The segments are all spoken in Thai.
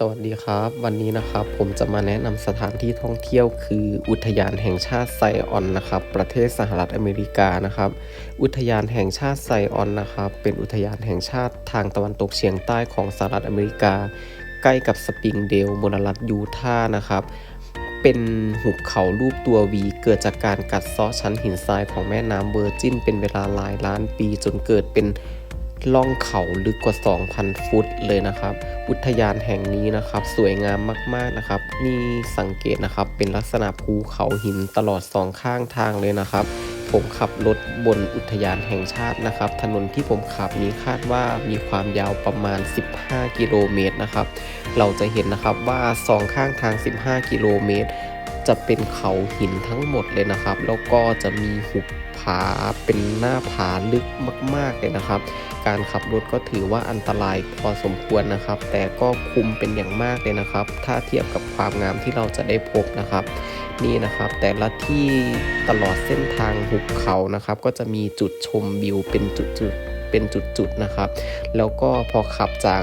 สวัสดีครับ วันนี้นะครับผมจะมาแนะนำสถานที่ท่องเที่ยวคืออุทยานแห่งชาติไซออนนะครับ ประเทศสหรัฐอเมริกานะครับ อุทยานแห่งชาติไซออนนะครับ เป็นอุทยานแห่งชาติทางตะวันตกเฉียงใต้ของสหรัฐอเมริกา ใกล้กับสปริงเดลมลรัฐยูทาห์นะครับ เป็นหุบเขารูปตัววีเกิดจากการกัดเซาะชั้นหินทรายของแม่น้ำเวอร์จินเป็นเวลาหลายล้านปีจนเกิดเป็น ล่องเขาลึกกว่า 2,000 ฟุตเลยนะครับ อุทยานแห่งนี้นะครับ สวยงามมากๆนะครับ นี่สังเกตนะครับเป็นลักษณะภูเขาหินตลอดสองข้างทางเลยนะครับ ผมขับรถบนอุทยานแห่งชาตินะครับ ถนนที่ผมขับนี้คาดว่ามีความยาวประมาณ 15 กิโลเมตรนะครับ เราจะเห็นนะครับว่าสองข้างทาง 15 กิโลเมตร จะเป็นเขาหินทั้งหมดเลยนะครับ แล้วก็จะมีหุบผาเป็นหน้าผาลึกมาก ๆเลยนะครับ การขับรถก็ถือว่าอันตรายพอสมควรนะครับ แต่ก็คุมเป็นอย่างมากเลยนะครับ ถ้าเทียบกับความงามที่เราจะได้พบนะครับ นี่นะครับแต่ละที่ตลอดเส้นทางหุบเขานะครับ ก็จะมีจุดชมวิวเป็นจุดๆเป็นจุดๆนะครับ แล้วก็พอขับจาก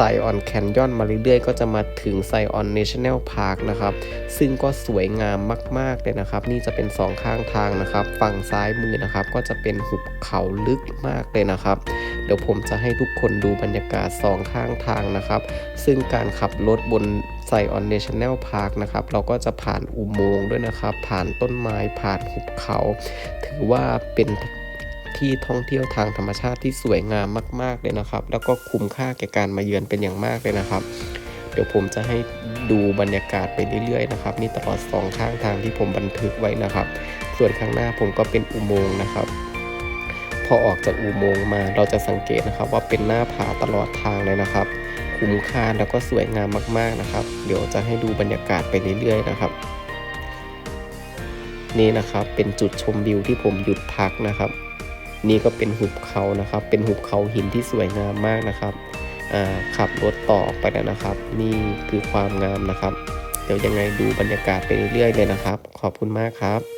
ไซออนแคนยอนมาเรื่อยๆ ก็จะมาถึงไซออนเนชั่นแนลพาร์คนะครับ ซึ่งก็สวยงามมากๆเลยนะครับ นี่จะเป็นสองข้างทางนะครับ ฝั่งซ้ายมือนะครับ ก็จะเป็นหุบเขาลึกมากเลยนะครับ เดี๋ยวผมจะให้ทุกคนดูบรรยากาศสองข้างทางนะครับ ซึ่งการขับรถบนไซออนเนชั่นแนลพาร์คนะครับ เราก็จะผ่านอุโมงค์ด้วยนะครับ ผ่านต้นไม้ ผ่านหุบเขา ถือว่าเป็น ที่ท่องเที่ยวทางธรรมชาติที่สวยงามมาก ๆเลยนะครับ แล้วก็คุ้มค่าแก่การมาเยือนเป็นอย่างมากเลยนะครับ เดี๋ยวผมจะให้ดูบรรยากาศไปเรื่อยๆนะครับนี่ตลอดสองข้างทางที่ผมบันทึกไว้นะครับ ส่วนข้างหน้าผมก็เป็นอุโมงค์นะครับ พอออกจากอุโมงค์มาเราจะสังเกตนะครับ ว่าเป็นหน้าผาตลอดทางเลยนะครับ คุ้มค่าแล้วก็สวยงามมากๆนะครับ เดี๋ยวจะให้ดูบรรยากาศไปเรื่อยๆนะครับ นี่นะครับเป็นจุดชมวิวที่ผมหยุดพักนะครับ นี่ก็เป็นหุบเขานะครับ เป็นหุบเขาหินที่สวยงามมากนะครับขับรถต่อไปแล้วนะครับ นี่คือความงามนะครับ เดี๋ยวยังไงดูบรรยากาศไปเรื่อยๆเลยนะครับ ขอบคุณมากครับ